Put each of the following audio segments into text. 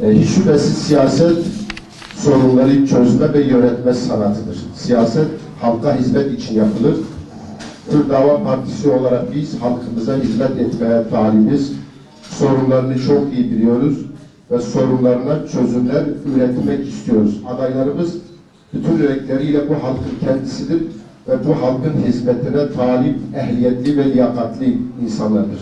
E, şüphesiz siyaset sorunları çözme ve yönetme sanatıdır. Siyaset halka hizmet için yapılır. Türk Dava Partisi olarak biz halkımıza hizmet etmeye talibiz. Sorunlarını çok iyi biliyoruz ve sorunlarına çözümler üretmek istiyoruz. Adaylarımız bütün yürekleriyle bu halkın kendisidir ve bu halkın hizmetine talip, ehliyetli ve liyakatli insanlardır.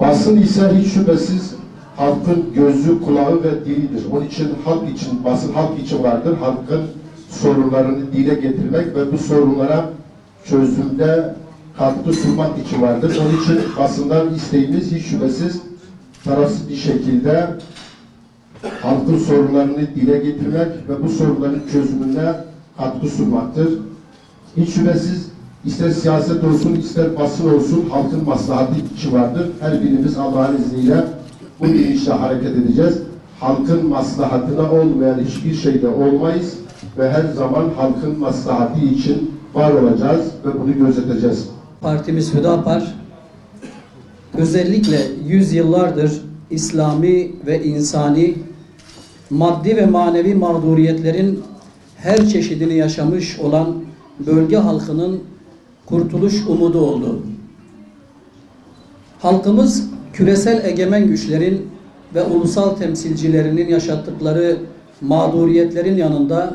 Basın ise hiç şüphesiz halkın gözü, kulağı ve dilidir. Onun için halk için, basın halk için vardır. Halkın sorunlarını dile getirmek ve bu sorunlara çözümde katkı sunmak için vardır. Onun için basından isteğimiz hiç şüphesiz tarafsız bir şekilde halkın sorunlarını dile getirmek ve bu sorunların çözümüne katkı sunmaktır. Hiç şüphesiz ister siyaset olsun, ister basın olsun halkın maslahatı için vardır. Her birimiz Allah'ın izniyle bu bilinçle hareket edeceğiz. Halkın maslahatına olmayan hiçbir şeyde olmayız ve her zaman halkın maslahatı için var olacağız ve bunu gözeteceğiz. Partimiz Hüdapar özellikle yüzyıllardır İslami ve insani maddi ve manevi mağduriyetlerin her çeşidini yaşamış olan bölge halkının kurtuluş umudu oldu. Halkımız küresel egemen güçlerin ve ulusal temsilcilerinin yaşattıkları mağduriyetlerin yanında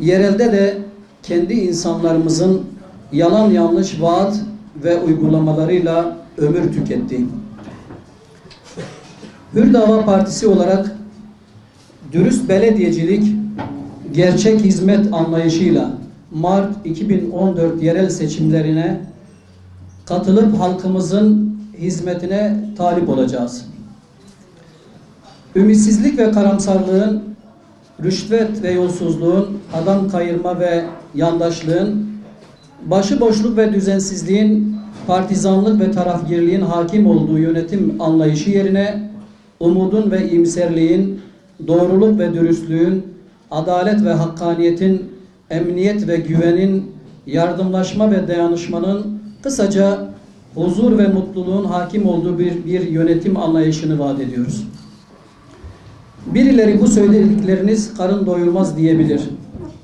yerelde de kendi insanlarımızın yalan yanlış vaat ve uygulamalarıyla ömür tüketti. Hür Dava Partisi olarak dürüst belediyecilik, gerçek hizmet anlayışıyla Mart 2014 yerel seçimlerine katılıp halkımızın hizmetine talip olacağız. Ümitsizlik ve karamsarlığın, rüşvet ve yolsuzluğun, adam kayırma ve yandaşlığın, başıboşluk ve düzensizliğin, partizanlık ve tarafgirliğin hakim olduğu yönetim anlayışı yerine umudun ve iyimserliğin, doğruluk ve dürüstlüğün, adalet ve hakkaniyetin, emniyet ve güvenin, yardımlaşma ve dayanışmanın, kısaca huzur ve mutluluğun hakim olduğu bir, bir yönetim anlayışını vaat ediyoruz. Birileri bu söyledikleriniz karın doyurmaz diyebilir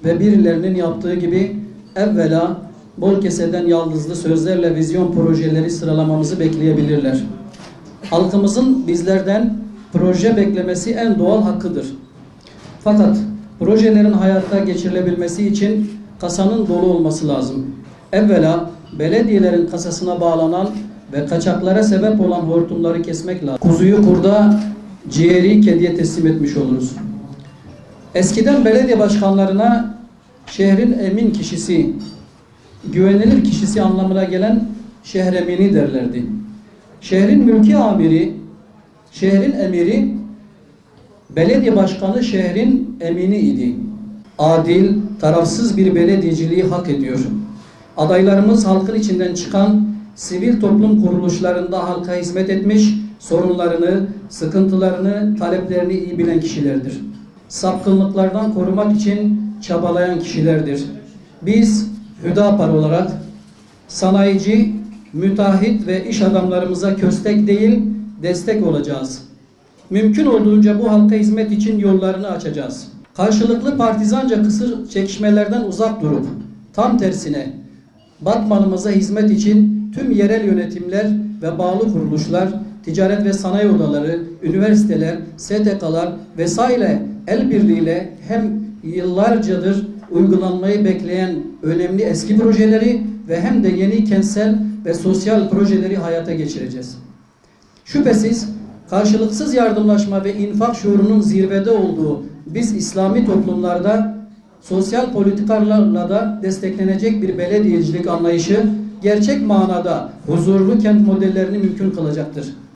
ve birilerinin yaptığı gibi evvela bol keseden yaldızlı sözlerle vizyon projeleri sıralamamızı bekleyebilirler. Halkımızın bizlerden proje beklemesi en doğal hakkıdır. Fakat projelerin hayata geçirilebilmesi için kasanın dolu olması lazım. Evvela belediyelerin kasasına bağlanan ve kaçaklara sebep olan hortumları kesmek lazım. Kuzuyu kurda, ciğeri kediye teslim etmiş oluruz. Eskiden belediye başkanlarına şehrin emin kişisi, güvenilir kişisi anlamına gelen şehremini derlerdi. Şehrin mülki amiri, şehrin emiri, belediye başkanı şehrin emini idi. Adil, tarafsız bir belediyeciliği hak ediyor. Adaylarımız halkın içinden çıkan sivil toplum kuruluşlarında halka hizmet etmiş, sorunlarını, sıkıntılarını, taleplerini iyi bilen kişilerdir. Sapkınlıklardan korumak için çabalayan kişilerdir. Biz Hüdapar olarak sanayici, müteahhit ve iş adamlarımıza köstek değil, destek olacağız. Mümkün olduğunca bu halka hizmet için yollarını açacağız. Karşılıklı partizanca kısır çekişmelerden uzak durup tam tersine Batmanımıza hizmet için tüm yerel yönetimler ve bağlı kuruluşlar, ticaret ve sanayi odaları, üniversiteler, STK'lar vesaire el birliğiyle hem yıllarcadır uygulanmayı bekleyen önemli eski projeleri ve hem de yeni kentsel ve sosyal projeleri hayata geçireceğiz. Şüphesiz karşılıksız yardımlaşma ve infak şuurunun zirvede olduğu biz İslami toplumlarda sosyal politikalarla da desteklenecek bir belediyecilik anlayışı gerçek manada huzurlu kent modellerini mümkün kılacaktır.